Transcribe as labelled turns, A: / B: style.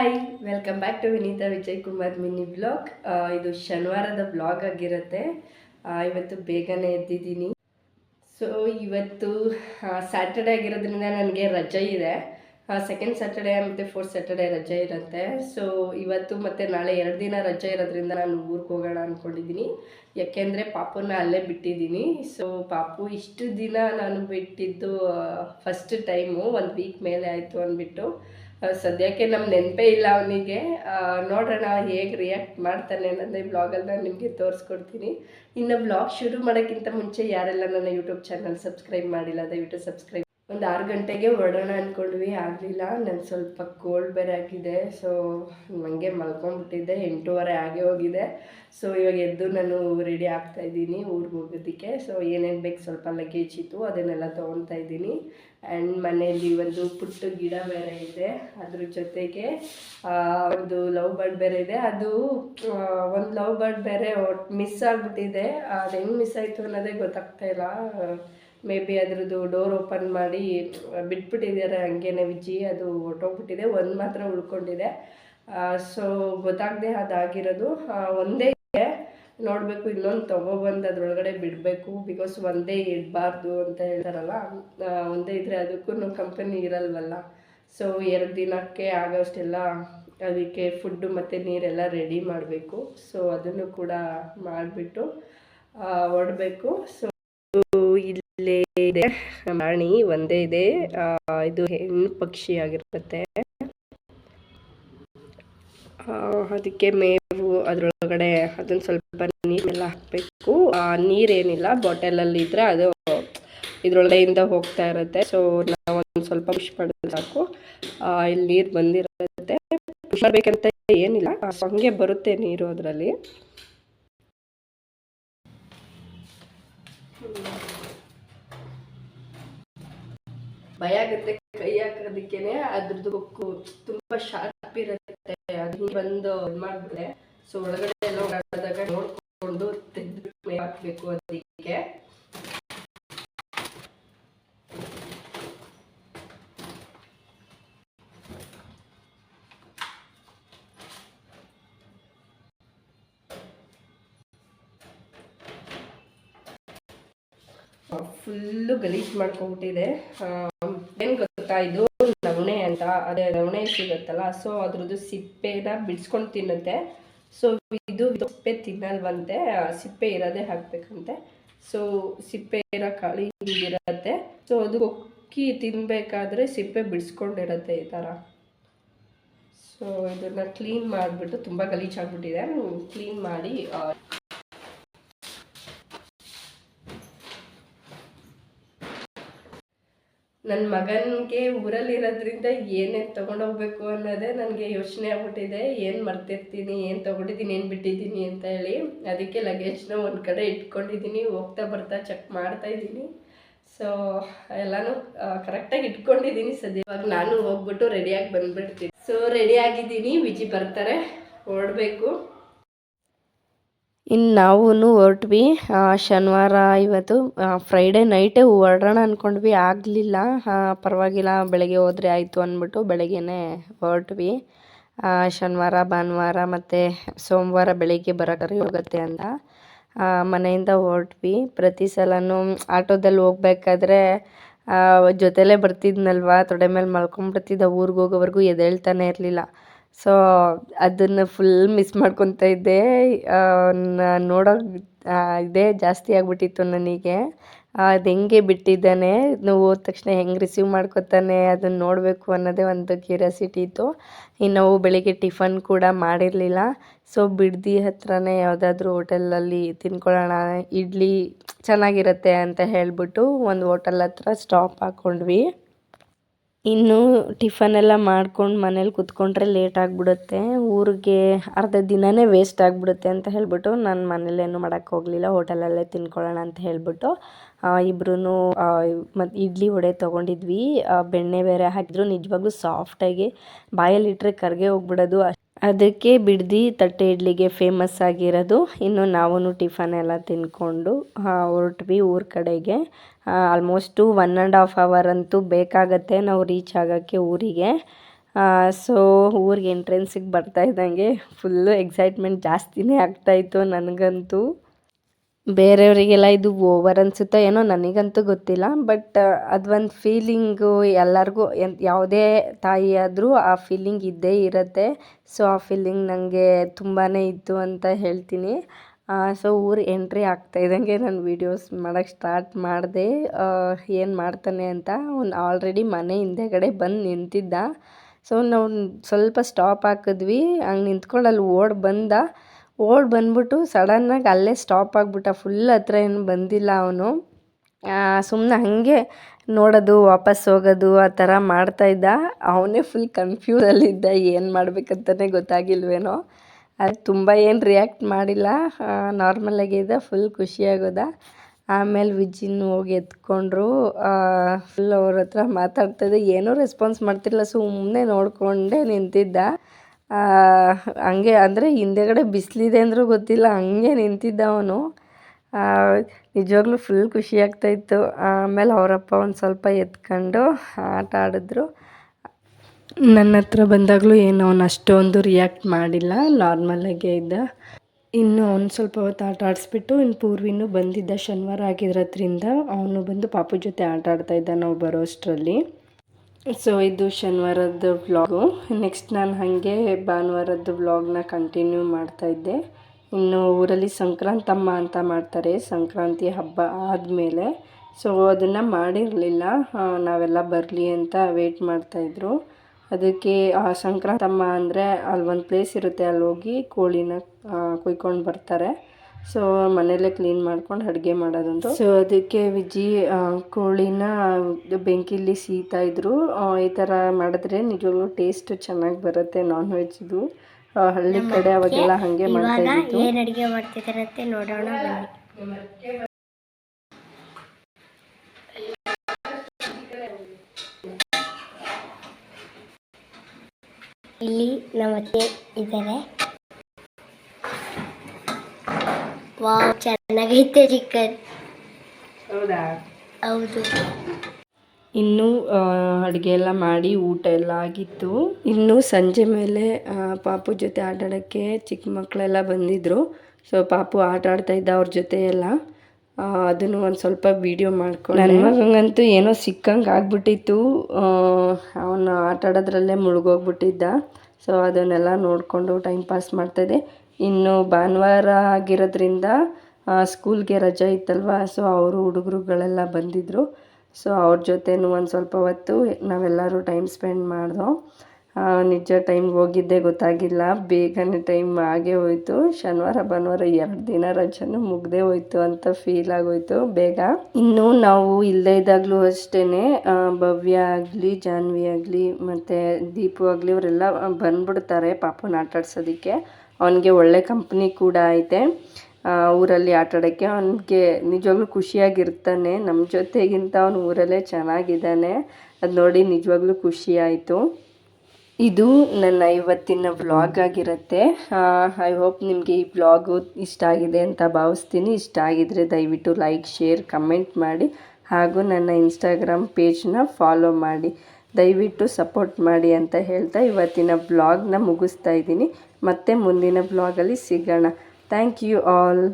A: Hi welcome back to Vineetha Vijay Kumar mini blog ಇದು ಶನಿವಾರದ blog ಆಗಿರುತ್ತೆ. ಇವತ್ತು ಬೇಗನೆ ಎದ್ದಿದ್ದೀನಿ. ಸೊ ಇವತ್ತು ಸ್ಯಾಟರ್ಡೆ ಆಗಿರೋದ್ರಿಂದ ನನಗೆ ರಜೆ ಇದೆ. ಸೆಕೆಂಡ್ ಸ್ಯಾಟರ್ಡೆ ಮತ್ತು ಫೋರ್ತ್ ಸ್ಯಾಟರ್ಡೆ ರಜೆ ಇರುತ್ತೆ. ಸೊ ಇವತ್ತು ಮತ್ತು ನಾಳೆ ಎರಡು ದಿನ ರಜೆ ಇರೋದ್ರಿಂದ ನಾನು ಊರಿಗೆ ಹೋಗೋಣ ಅಂದ್ಕೊಂಡಿದ್ದೀನಿ ಯಾಕೆಂದರೆ ಪಾಪುನ ಅಲ್ಲೇ ಬಿಟ್ಟಿದ್ದೀನಿ. ಸೊ ಪಾಪು ಇಷ್ಟು ದಿನ ನಾನು ಬಿಟ್ಟಿದ್ದು ಫಸ್ಟ್ ಟೈಮು ಒಂದು ವೀಕ್ ಮೇಲೆ ಆಯಿತು ಅಂದ್ಬಿಟ್ಟು. ಸದ್ಯಕ್ಕೆ ನಮ್ಮ ನೆನಪೇ ಇಲ್ಲ ಅವನಿಗೆ. ನೋಡೋಣ ಹೇಗೆ ರಿಯಾಕ್ಟ್ ಮಾಡ್ತಾನೆ ಅನ್ನೋದೇ ಬ್ಲಾಗಲ್ಲಿ ನಾನು ನಿಮಗೆ ತೋರಿಸ್ಕೊಡ್ತೀನಿ. ಇನ್ನು ಬ್ಲಾಗ್ ಶುರು ಮಾಡೋಕ್ಕಿಂತ ಮುಂಚೆ ಯಾರೆಲ್ಲ ನನ್ನ ಯೂಟ್ಯೂಬ್ ಚಾನಲ್ ಸಬ್ಸ್ಕ್ರೈಬ್ ಮಾಡಿಲ್ಲ, ದಯವಿಟ್ಟು ಸಬ್ಸ್ಕ್ರೈಬ್ ಒಂದು ಆರು ಗಂಟೆಗೆ ಹೊರಡೋಣ ಅಂದ್ಕೊಂಡ್ವಿ ಆಗಲಿಲ್ಲ. ನಾನು ಸ್ವಲ್ಪ ಕೋಲ್ಡ್ ಬೇರೆ ಆಗಿದೆ. ಸೊ ನನಗೆ ಮಲ್ಕೊಂಡ್ಬಿಟ್ಟಿದ್ದೆ. ಎಂಟೂವರೆ ಆಗೇ ಹೋಗಿದೆ. ಸೊ ಇವಾಗ ಎದ್ದು ನಾನು ರೆಡಿ ಆಗ್ತಾ ಇದ್ದೀನಿ ಊರಿಗೆ ಹೋಗೋದಕ್ಕೆ. ಸೊ ಏನೇನು ಬೇಕು ಸ್ವಲ್ಪ ಲಗೇಜ್ ಇತ್ತು ಅದನ್ನೆಲ್ಲ ತೊಗೊತಾ ಇದ್ದೀನಿ. ಆ್ಯಂಡ್ ಮನೆಯಲ್ಲಿ ಒಂದು ಪುಟ್ಟ ಗಿಡ ಬೇರೆ ಇದೆ. ಅದ್ರ ಜೊತೆಗೆ ಒಂದು ಲವ್ ಬರ್ಡ್ ಬೇರೆ ಇದೆ. ಅದು ಒಂದು ಲವ್ ಬರ್ಡ್ ಬೇರೆ ಮಿಸ್ ಆಗಿಬಿಟ್ಟಿದೆ. ಅದು ಹೆಂಗೆ ಮಿಸ್ ಆಯಿತು ಅನ್ನೋದೇ ಗೊತ್ತಾಗ್ತಾ ಇಲ್ಲ. ಮೇ ಬಿ ಅದ್ರದ್ದು ಡೋರ್ ಓಪನ್ ಮಾಡಿ, ಬಿಟ್ಬಿಟ್ಟಿದ್ದಾರೆ ಹಂಗೇನೆ ವಿಜಿ. ಅದು ಹೊಟ್ಟೋಗ್ಬಿಟ್ಟಿದೆ ಒಂದು ಮಾತ್ರ ಉಳ್ಕೊಂಡಿದೆ. ಸೊ ಗೊತ್ತಾಗದೆ ಅದಾಗಿರೋದು. ಒಂದೇ ನೋಡಬೇಕು, ಇನ್ನೊಂದು ತೊಗೊಬಂದು ಅದರೊಳಗಡೆ ಬಿಡಬೇಕು ಬಿಕಾಸ್ ಒಂದೇ ಇಡಬಾರ್ದು ಅಂತ ಹೇಳ್ತಾರಲ್ಲ ಒಂದೇ ಇದ್ದರೆ ಅದಕ್ಕೂ ಕಂಪನಿ ಇರಲ್ವಲ್ಲ. ಸೊ ಎರಡು ದಿನಕ್ಕೆ ಆಗೋಷ್ಟೆಲ್ಲ ಅದಕ್ಕೆ ಫುಡ್ಡು ಮತ್ತು ನೀರೆಲ್ಲ ರೆಡಿ ಮಾಡಬೇಕು. ಸೊ ಅದನ್ನು ಕೂಡ ಮಾಡಿಬಿಟ್ಟು ಹೊಡಬೇಕು ಸೊ ಇಲ್ಲೇ ಇದೆ ಪ್ರಾಣಿ ಒಂದೇ ಇದೆ. ಇದು ಹೆಣ್ಣು ಪಕ್ಷಿ ಆಗಿರುತ್ತೆ. ಅದಕ್ಕೆ ಮೇವು ಅದರೊಳಗಡೆ ಅದನ್ನು ಸ್ವಲ್ಪ ನೀರೆಲ್ಲ ಹಾಕಬೇಕು. ನೀರೇನಿಲ್ಲ ಬಾಟಲಲ್ಲಿ ಇದ್ರೆ ಅದು ಇದ್ರೊಳಗಡೆಯಿಂದ ಹೋಗ್ತಾ ಇರುತ್ತೆ. ಸೊ ನಾವು ಒಂದು ಸ್ವಲ್ಪ ಪುಷ್ ಮಾಡಿದ್ರೆ ಸಾಕು. ಆ, ಇಲ್ಲಿ ನೀರು ಬಂದಿರುತ್ತೆ. ಪುಷ್ ಮಾಡಬೇಕಂತ ಏನಿಲ್ಲ. ಆ, ಹಂಗೆ ಬರುತ್ತೆ ನೀರು ಅದರಲ್ಲಿ. ಭಯ ಆಗುತ್ತೆ ಕೈ ಹಾಕೋದಕ್ಕೇನೆ. ಅದ್ರದ್ದು ಬುಕ್ಕು ತುಂಬಾ ಶಾರ್ಪ್ ಇರುತ್ತೆ. ಅದು ಅದನ್ನ ಬಂದು ಮಾಡ್ಬಿಟ್ರೆ. ಸೊ ಒಳಗಡೆ ಎಲ್ಲ ಓಡಾಡಿದಾಗ ನೋಡ್ಕೊಂಡು ತೆಗೆದು ಹಾಕ್ಬೇಕು ಅದಕ್ಕೆ. ಫುಲ್ಲು ಗಲೀಜ್ ಮಾಡ್ಕೊಂಬಿಟ್ಟಿದೆ ಏನು ಗೊತ್ತಾ ಇದು? ನವಣೆ ಅಂತ, ಅದೇ ನವಣೆ ಸಿಗುತ್ತಲ್ಲ ಸೊ ಅದ್ರದ್ದು ಸಿಪ್ಪೆನ ಬಿಡಿಸ್ಕೊಂಡು ತಿನ್ನುತ್ತೆ. ಸೊ ಇದು ಸಿಪ್ಪೆ ತಿನ್ನಲ್ವಂತೆ, ಸಿಪ್ಪೆ ಇರೋದೇ ಹಾಕ್ಬೇಕಂತೆ. ಸೊ ಸಿಪ್ಪೆ ಇರೋ ಕಾಳಿ ಇರತ್ತೆ ಸೊ ಅದು ಕೊಕ್ಕಿ ತಿನ್ನಬೇಕಾದ್ರೆ ಸಿಪ್ಪೆ ಬಿಡಿಸ್ಕೊಂಡಿರತ್ತೆ ಈ ಥರ. ಸೊ ಇದನ್ನು ಕ್ಲೀನ್ ಮಾಡಿಬಿಟ್ಟು ತುಂಬ ಗಲೀಜಾಗ್ಬಿಟ್ಟಿದೆ. ಕ್ಲೀನ್ ಮಾಡಿ ನನ್ನ ಮಗನಿಗೆ ಊರಲ್ಲಿರೋದ್ರಿಂದ ಏನೇನು ತೊಗೊಂಡೋಗ್ಬೇಕು ಅನ್ನೋದೇ ನನಗೆ ಯೋಚನೆ ಆಗ್ಬಿಟ್ಟಿದೆ. ಏನು ಮರ್ತಿರ್ತೀನಿ, ಏನು ತೊಗೊಂಡಿದ್ದೀನಿ, ಏನು ಬಿಟ್ಟಿದ್ದೀನಿ ಅಂತ ಹೇಳಿ ಅದಕ್ಕೆ ಲಗೇಜ್ನ ಒಂದು ಕಡೆ ಇಟ್ಕೊಂಡಿದ್ದೀನಿ. ಹೋಗ್ತಾ ಬರ್ತಾ ಚೆಕ್ ಮಾಡ್ತಾ ಇದ್ದೀನಿ. ಸೊ ಎಲ್ಲನೂ ಕರೆಕ್ಟಾಗಿ ಇಟ್ಕೊಂಡಿದ್ದೀನಿ ಸದ್ಯ. ಇವಾಗ ನಾನು ಹೋಗ್ಬಿಟ್ಟು ರೆಡಿಯಾಗಿ ಬಂದ್ಬಿಡ್ತೀನಿ. ಸೊ ರೆಡಿ ಆಗಿದ್ದೀನಿ. ವಿಜಿ ಬರ್ತಾರೆ, ಹೊರಡಬೇಕು.
B: ಇನ್ನು ನಾವು ಹೊರಟ್ವಿ ಶನಿವಾರ ಇವತ್ತು ಫ್ರೈಡೇ ನೈಟೇ ಹೊರಡೋಣ ಅಂದ್ಕೊಂಡ್ವಿ ಆಗಲಿಲ್ಲ ಪರವಾಗಿಲ್ಲ, ಬೆಳಗ್ಗೆ ಹೋದರೆ ಆಯಿತು ಅಂದ್ಬಿಟ್ಟು ಬೆಳಗ್ಗೆನೇ ಹೊರಟ್ವಿ. ಶನಿವಾರ, ಭಾನುವಾರ ಮತ್ತು ಸೋಮವಾರ ಬೆಳಗ್ಗೆ ಬರೋಕರಿ ಹೋಗುತ್ತೆ ಅಂತ ಮನೆಯಿಂದ ಹೊರಟ್ವಿ. ಪ್ರತಿ ಸಲನೂ ಆಟೋದಲ್ಲಿ ಹೋಗ್ಬೇಕಾದ್ರೆ ಜೊತೆಲೇ ಬರ್ತಿದ್ನಲ್ವಾ, ತೊಡೆ ಮೇಲೆ ಮಲ್ಕೊಂಡ್ಬಿಡ್ತಿದ್ದ ಊರಿಗೆ ಹೋಗೋವರೆಗೂ ಎದ್ದೇಳ್ತಾನೆ ಇರಲಿಲ್ಲ. ಸೊ ಅದನ್ನು ಫುಲ್ ಮಿಸ್ ಮಾಡ್ಕೊತಾ ಇದ್ದೆ. ನೋಡೋ ಇದೇ ಜಾಸ್ತಿ ಆಗಿಬಿಟ್ಟಿತ್ತು ನನಗೆ. ಅದು ಹೆಂಗೆ ಬಿಟ್ಟಿದ್ದಾನೆ ನಾವು ಹೋದ ತಕ್ಷಣ ಹೆಂಗೆ ರಿಸೀವ್ ಮಾಡ್ಕೊತಾನೆ ಅದನ್ನು ನೋಡಬೇಕು ಅನ್ನೋದೇ ಒಂದು ಕ್ಯೂರಿಯಾಸಿಟಿ ಇತ್ತು. ಇನ್ನು ನಾವು ಬೆಳಿಗ್ಗೆ ಟಿಫನ್ ಕೂಡ ಮಾಡಿರಲಿಲ್ಲ. ಸೊ ಬಿಡ್ದಿ ಹತ್ರನೇ ಯಾವುದಾದ್ರೂ ಹೋಟೆಲಲ್ಲಿ ತಿನ್ಕೊಳ್ಳೋಣ, ಇಡ್ಲಿ ಚೆನ್ನಾಗಿರುತ್ತೆ ಅಂತ ಹೇಳಿಬಿಟ್ಟು ಒಂದು ಹೋಟೆಲ್ ಹತ್ರ ಸ್ಟಾಪ್ ಹಾಕ್ಕೊಂಡ್ವಿ ಇನ್ನು ಟಿಫನ್ ಎಲ್ಲ ಮಾಡ್ಕೊಂಡು ಮನೇಲಿ ಕುತ್ಕೊಂಡ್ರೆ ಲೇಟ್ ಆಗಿಬಿಡುತ್ತೆ. ಊರಿಗೆ ಅರ್ಧ ದಿನವೇ ವೇಸ್ಟ್ ಆಗಿಬಿಡುತ್ತೆ ಅಂತ ಹೇಳ್ಬಿಟ್ಟು ನಾನು ಮನೇಲೇನು ಮಾಡೋಕ್ಕೆ ಹೋಗಲಿಲ್ಲ, ಹೋಟೆಲಲ್ಲೇ ತಿನ್ಕೊಳ್ಳೋಣ ಅಂತ ಹೇಳ್ಬಿಟ್ಟು ಇಬ್ಬರೂ ಮತ್ತು ಇಡ್ಲಿ ವಡೆ ತೊಗೊಂಡಿದ್ವಿ. ಬೆಣ್ಣೆ ಬೇರೆ ಹಾಕಿದ್ರು. ನಿಜವಾಗ್ಲೂ ಸಾಫ್ಟಾಗಿ ಬಾಯಲ್ಲಿಟ್ಟರೆ ಕರ್ಗೆ ಹೋಗ್ಬಿಡೋದು ಅದಕ್ಕೆ ಬಿಡ್ದಿ ತಟ್ಟೆ ಇಡ್ಲಿಗೆ ಫೇಮಸ್ ಆಗಿರೋದು. ಇನ್ನು ನಾವೂ ಟಿಫನ್ ಎಲ್ಲ ತಿನ್ಕೊಂಡು ಹೊರಟ್ವಿ ಊರ ಕಡೆಗೆ. Almost one and half hour ಅಂತೂ ಬೇಕಾಗತ್ತೆ ನಾವು ರೀಚ್ ಆಗೋಕ್ಕೆ ಊರಿಗೆ.
A: ಸೊ ಊರಿಗೆ ಎಂಟ್ರೆನ್ಸಿಗೆ ಬರ್ತಾ ಇದ್ದಂಗೆ ಫುಲ್ಲು ಎಕ್ಸೈಟ್ಮೆಂಟ್ ಜಾಸ್ತಿನೇ ಆಗ್ತಾಯಿತ್ತು ನನಗಂತೂ. ಬೇರೆಯವರಿಗೆಲ್ಲ ಇದು ಓವರ್ ಅನಿಸುತ್ತೋ ಏನೋ ನನಗಂತೂ ಗೊತ್ತಿಲ್ಲ ಬಟ್ ಅದೊಂದು ಫೀಲಿಂಗು ಎಲ್ಲರಿಗೂ ಯಾವುದೇ ತಾಯಿ ಆದರೂ ಆ ಫೀಲಿಂಗ್ ಇದ್ದೇ ಇರುತ್ತೆ. ಸೊ ಆ ಫೀಲಿಂಗ್ ನನಗೆ ತುಂಬಾ ಇತ್ತು ಅಂತ ಹೇಳ್ತೀನಿ. ಸೊ ಊರು ಎಂಟ್ರಿ ಆಗ್ತಾ ಇದ್ದಂಗೆ ನಾನು ವೀಡಿಯೋಸ್ ಮಾಡೋಕ್ಕೆ ಸ್ಟಾರ್ಟ್ ಮಾಡಿದೆ. ಏನು ಮಾಡ್ತಾನೆ ಅಂತ ಅವ್ನು ಆಲ್ರೆಡಿ ಮನೆ ಹಿಂದೆಗಡೆ ಬಂದು ನಿಂತಿದ್ದ. ಸೊ ನಾವು ಸ್ವಲ್ಪ ಸ್ಟಾಪ್ ಹಾಕಿದ್ವಿ. ಹಂಗೆ ನಿಂತ್ಕೊಂಡು ಅಲ್ಲಿ ಓಡಿ ಬಂದ. ಓಡಿ ಬಂದ್ಬಿಟ್ಟು ಸಡನ್ನಾಗಿ ಅಲ್ಲೇ ಸ್ಟಾಪ್ ಆಗಿಬಿಟ್ಟ. ಫುಲ್ ಹತ್ರ ಏನು ಬಂದಿಲ್ಲ ಅವನು. ಸುಮ್ಮನೆ ಹಾಗೆ ನೋಡೋದು, ವಾಪಸ್ ಹೋಗೋದು, ಆ ಥರ ಮಾಡ್ತಾಯಿದ್ದ ಅವನೇ ಫುಲ್ ಕನ್ಫ್ಯೂಸಲ್ಲಿದ್ದ ಏನು ಮಾಡಬೇಕಂತಲೇ ಗೊತ್ತಾಗಿಲ್ವೇನೋ. ಅದು ತುಂಬ ಏನು ರಿಯಾಕ್ಟ್ ಮಾಡಿಲ್ಲ. ನಾರ್ಮಲಾಗಿ ಇದ್ದ ಫುಲ್ ಖುಷಿಯಾಗೋದ ಆಮೇಲೆ ವಿಜಿನ್ ಹೋಗಿ ಎತ್ಕೊಂಡ್ರು. ಫುಲ್ ಅವ್ರ ಹತ್ರ ಮಾತಾಡ್ತಾಯಿದ್ದೆ ಏನೂ ರೆಸ್ಪಾನ್ಸ್ ಮಾಡ್ತಿಲ್ಲ ಸುಮ್ಮನೆ ನೋಡಿಕೊಂಡೇ ನಿಂತಿದ್ದ. ಹಂಗೆ ಅಂದರೆ ಹಿಂದೆಗಡೆ ಬಿಸಿಲಿದೆ ಅಂದರೂ ಗೊತ್ತಿಲ್ಲ, ಹಂಗೆ ನಿಂತಿದ್ದ ಅವನು. ನಿಜವಾಗ್ಲೂ ಫುಲ್ ಖುಷಿ ಆಗ್ತಾಯಿತ್ತು ಆಮೇಲೆ ಅವರಪ್ಪ ಒಂದು ಸ್ವಲ್ಪ ಎತ್ಕೊಂಡು ಆಟ ಆಡಿದ್ರು. ನನ್ನ ಹತ್ರ ಬಂದಾಗಲೂ ಏನು, ಅವನು ಅಷ್ಟೊಂದು ರಿಯಾಕ್ಟ್ ಮಾಡಿಲ್ಲ ನಾರ್ಮಲಾಗೇ ಇದ್ದ. ಇನ್ನು ಅವ್ನು ಸ್ವಲ್ಪ ಹೊತ್ತು ಆಟ ಆಡಿಸ್ಬಿಟ್ಟು ಇನ್ನು ಪೂರ್ವಿನೂ ಬಂದಿದ್ದ ಶನಿವಾರ ಆಗಿರೋದ್ರಿಂದ ಅವನು ಬಂದು ಪಾಪು ಜೊತೆ ಆಟ ಆಡ್ತಾಯಿದ್ದ ನಾವು ಬರೋ ಅಷ್ಟರಲ್ಲಿ ಸೊ ಇದು ಶನಿವಾರದ ವ್ಲಾಗು ನೆಕ್ಸ್ಟ್ ನಾನು ಹಾಗೆ ಭಾನುವಾರದ ವ್ಲಾಗ್ನ ಕಂಟಿನ್ಯೂ ಮಾಡ್ತಾ ಇದ್ದೆ. ಇನ್ನು ಊರಲ್ಲಿ ಸಂಕ್ರಾಂತಮ್ಮ ಅಂತ ಮಾಡ್ತಾರೆ. ಸಂಕ್ರಾಂತಿ ಹಬ್ಬ ಆದಮೇಲೆ. ಸೊ ಅದನ್ನು ಮಾಡಿರಲಿಲ್ಲ. ನಾವೆಲ್ಲ ಬರಲಿ ಅಂತ ವೆಯ್ಟ್ ಮಾಡ್ತಾಯಿದ್ರು ಅದಕ್ಕೆ ಸಂಕ್ರಾಂತಮ್ಮ ಅಂದರೆ ಅಲ್ಲಿ ಒಂದು ಪ್ಲೇಸ್ ಇರುತ್ತೆ, ಅಲ್ಲಿ ಹೋಗಿ ಕೋಳಿನ ಕುಯ್ಕೊಂಡು ಬರ್ತಾರೆ. ಸೊ ಮನೆಯಲ್ಲೇ ಕ್ಲೀನ್ ಮಾಡ್ಕೊಂಡು ಅಡುಗೆ ಮಾಡೋದಂತ. ಸೊ ಅದಕ್ಕೆ ವಿಜಿ ಕೋಳಿನ ಬೆಂಕಿಲಿ ಸೀತಾ ಇದ್ರು. ಈ ಥರ ಮಾಡಿದ್ರೆ ನಿಜವಾಗ್ಲೂ ಟೇಸ್ಟ್ ಚೆನ್ನಾಗಿ ಬರುತ್ತೆ ನಾನ್ ವೆಜ್ದು ಹಳ್ಳಿ ಕಡೆ ಅವಾಗೆಲ್ಲ ಹಾಗೆ ಮಾಡ್ತಾ ಇದ್ದಿದ್ದು
C: ಏನ್ ಅಡಿಗೆ ಮಾಡ್ತಿದಾರಂತೆ ನೋಡೋಣ ಬನ್ನಿ. ಇಲ್ಲಿ ನಮ್ಮ ಅತ್ತೆ ಇದ್ದಾರೆ ವಾವ್ ಚೆನ್ನಾಗೈತೆ ಚಿಕನ್
D: ಹೌದಾ?
C: ಹೌದು.
A: ಇನ್ನು ಅಡುಗೆ ಎಲ್ಲ ಮಾಡಿ ಊಟ ಎಲ್ಲ ಆಗಿತ್ತು. ಇನ್ನು ಸಂಜೆ ಮೇಲೆ ಪಾಪು ಜೊತೆ ಆಟಾಡೋಕ್ಕೆ ಚಿಕ್ಕ ಮಕ್ಕಳೆಲ್ಲ ಬಂದಿದ್ದರು ಸೊ ಪಾಪು ಆಟ ಆಡ್ತಾ ಇದ್ದ ಅವ್ರ ಜೊತೆ ಎಲ್ಲ. ಅದನ್ನು ಒಂದು ಸ್ವಲ್ಪ ವೀಡಿಯೋ ಮಾಡ್ಕೊಂಡು. ನನ್ನ ಮಗಂಗಂತೂ ಏನೋ ಸಿಕ್ಕಂಗೆ ಆಗ್ಬಿಟ್ಟಿತ್ತು. ಅವನು ಆಟ ಆಡೋದ್ರಲ್ಲೇ ಮುಳುಗೋಗ್ಬಿಟ್ಟಿದ್ದ. ಸೊ ಅದನ್ನೆಲ್ಲ ನೋಡಿಕೊಂಡು ಟೈಮ್ ಪಾಸ್ ಮಾಡ್ತಾಯಿದ್ದೆ ಇನ್ನು ಭಾನುವಾರ ಆಗಿರೋದ್ರಿಂದ ಸ್ಕೂಲ್ಗೆ ರಜೆ ಇತ್ತಲ್ವ? ಸೊ ಅವರು ಹುಡುಗರುಗಳೆಲ್ಲ ಬಂದಿದ್ದರು ಸೊ ಅವ್ರ ಜೊತೆನೂ ಒಂದು ಸ್ವಲ್ಪ ಹೊತ್ತು ನಾವೆಲ್ಲರೂ ಟೈಮ್ ಸ್ಪೆಂಡ್ ಮಾಡಿದೋ ನಿಜ ಟೈಮ್ಗೆ ಹೋಗಿದ್ದೆ ಗೊತ್ತಾಗಿಲ್ಲ. ಬೇಗನೆ ಟೈಮ್ ಆಗೇ ಹೋಯ್ತು. ಶನಿವಾರ, ಭಾನುವಾರ ಎರಡು ದಿನ ರಜೆನೂ ಮುಗ್ದೇ ಹೋಯ್ತು ಅಂತ ಫೀಲ್ ಆಗೋಯ್ತು ಬೇಗ. ಇನ್ನು ನಾವು ಇಲ್ಲದೇ ಇದ್ದಾಗಲೂ ಅಷ್ಟೇ ಭವ್ಯ ಆಗಲಿ, ಜಾನ್ವಿ ಆಗಲಿ, ಮತ್ತು ದೀಪು ಆಗಲಿ, ಅವರೆಲ್ಲ ಬಂದ್ಬಿಡ್ತಾರೆ ಪಾಪನ ಆಟ ಆಡ್ಸೋದಕ್ಕೆ ಅವನಿಗೆ ಒಳ್ಳೆ ಕಂಪ್ನಿ ಕೂಡ ಐತೆ. ಊರಲ್ಲಿ ಆಟ ಆಡೋಕ್ಕೆ ಅವನಿಗೆ ನಿಜವಾಗ್ಲೂ ಖುಷಿಯಾಗಿರ್ತಾನೆ. ನಮ್ಮ ಜೊತೆಗಿಂತ ಅವನು ಊರಲ್ಲೇ ಚೆನ್ನಾಗಿದ್ದಾನೆ. ಅದು ನೋಡಿ ನಿಜವಾಗ್ಲೂ ಖುಷಿ ಆಯಿತು. ಇದು ನನ್ನ ಇವತ್ತಿನ ವ್ಲಾಗ್ ಆಗಿರುತ್ತೆ. ಐ ಹೋಪ್ ನಿಮಗೆ ಈ ವ್ಲಾಗು ಇಷ್ಟ ಆಗಿದೆ ಅಂತ ಭಾವಿಸ್ತೀನಿ. ಇಷ್ಟ ಆಗಿದರೆ ದಯವಿಟ್ಟು ಲೈಕ್ ಶೇರ್ ಕಮೆಂಟ್ ಮಾಡಿ. ಹಾಗೂ ನನ್ನ ಇನ್ಸ್ಟಾಗ್ರಾಮ್ ಪೇಜ್ನ ಫಾಲೋ ಮಾಡಿ. ದಯವಿಟ್ಟು ಸಪೋರ್ಟ್ ಮಾಡಿ ಅಂತ ಹೇಳ್ತಾ ಇವತ್ತಿನ ಬ್ಲಾಗ್ನ ಮುಗಿಸ್ತಾ ಇದ್ದೀನಿ. ಮತ್ತೆ ಮುಂದಿನ ಬ್ಲಾಗಲ್ಲಿ ಸಿಗೋಣ. Thank you all